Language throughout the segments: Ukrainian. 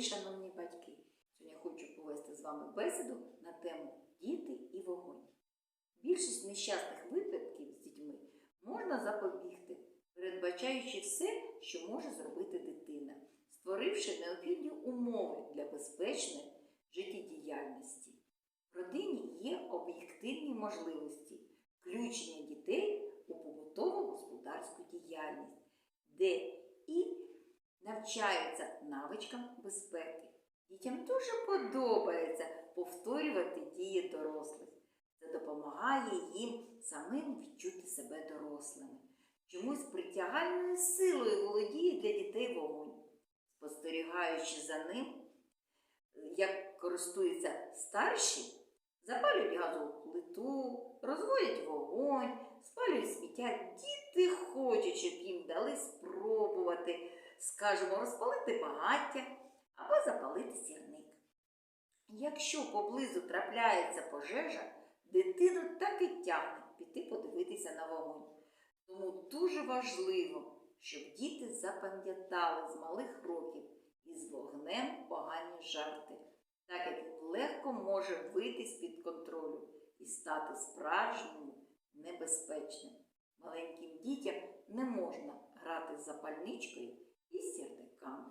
шановні батьки. Сьогодні хочу повести з вами бесіду на тему діти і вогонь. Більшість нещасних випадків з дітьми можна запобігти, передбачаючи все, що може зробити дитина, створивши необхідні умови для безпечної життєдіяльності. В родині є об'єктивні можливості включення дітей у побутову господарську діяльність, де навчаються навичкам безпеки. Дітям дуже подобається повторювати дії дорослих. Це допомагає їм самим відчути себе дорослими. Чомусь притягальною силою володіє для дітей вогонь. Спостерігаючи за ним, як користуються старші, запалюють газову плиту, розводять вогонь, спалюють сміття. Діти хочуть, щоб їм дали спробувати, скажімо, розпалити багаття або запалити сірник. Якщо поблизу трапляється пожежа, дитину так і тягне піти подивитися на вогонь. Тому дуже важливо, щоб діти запам'ятали з малих років із вогнем погані жарти, так як легко може вийти з-під контролю і стати справжнім небезпечним. Маленьким дітям не можна грати з запальничкою і сірниками.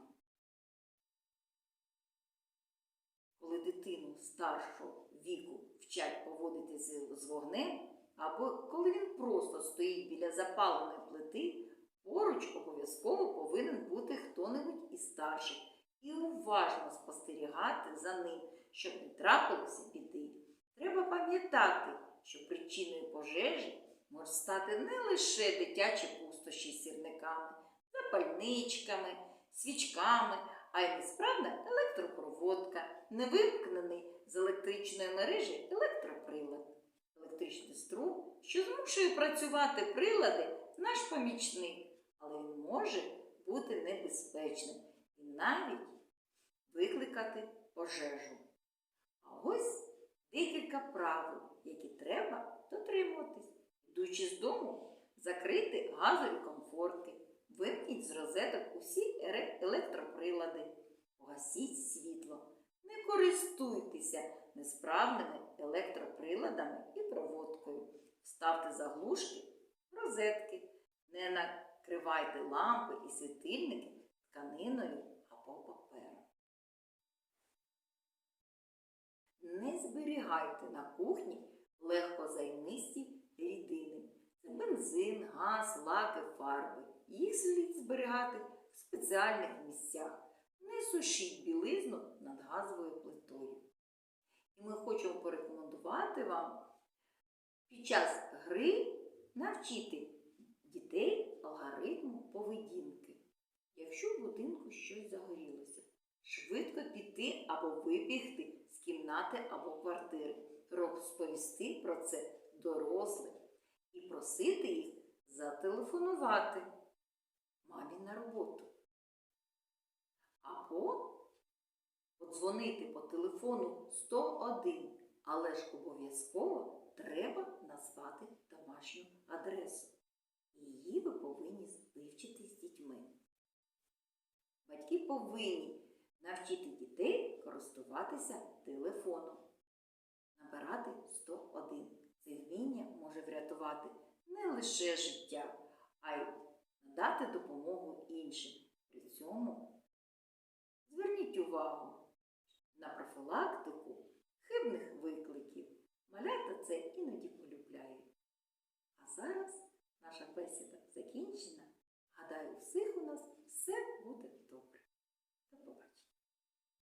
Коли дитину старшого віку вчать поводитися з вогнем, або коли він просто стоїть біля запаленої плити, поруч обов'язково повинен бути хто-небудь із старших і уважно спостерігати за ним, щоб не трапилося біди. Треба пам'ятати, що причиною пожежі може стати не лише дитячі пустощі сірниками, запальничками, свічками, а й несправна електропроводка, невимкнений з електричної мережі електроприлад. Електричний струм, що змушує працювати прилади, наш помічник, але він може бути небезпечним і навіть викликати пожежу. А ось декілька правил, які треба дотримуватись. Йдучи з дому, закрити газові комфорти, вимкніть з розеток усі електроприлади, погасіть світло, не користуйтеся несправними електроприладами і проводкою. Вставте заглушки розетки, не накривайте лампи і світильники тканиною або папером. Не зберігайте на кухні легкозаймисті рідини. Це бензин, газ, лаки, фарби. Їх слід зберігати в спеціальних місцях. Не сушіть білизну над газовою плитою. І ми хочемо порекомендувати вам під час гри навчити дітей алгоритму поведінки. Якщо в будинку щось загорілося, швидко піти або вибігти з кімнати або квартири, розповісти про це дорослим і просити їх зателефонувати мамі на роботу. Або подзвонити по телефону 101, але ж обов'язково треба назвати домашню адресу. Її ви повинні вивчити з дітьми. Батьки повинні навчити дітей користуватися телефоном, набирати 101 врятувати не лише життя, а й надати допомогу іншим. При цьому зверніть увагу на профілактику хибних викликів. Малята це іноді полюбляють. А зараз наша бесіда закінчена. Гадаю, всіх.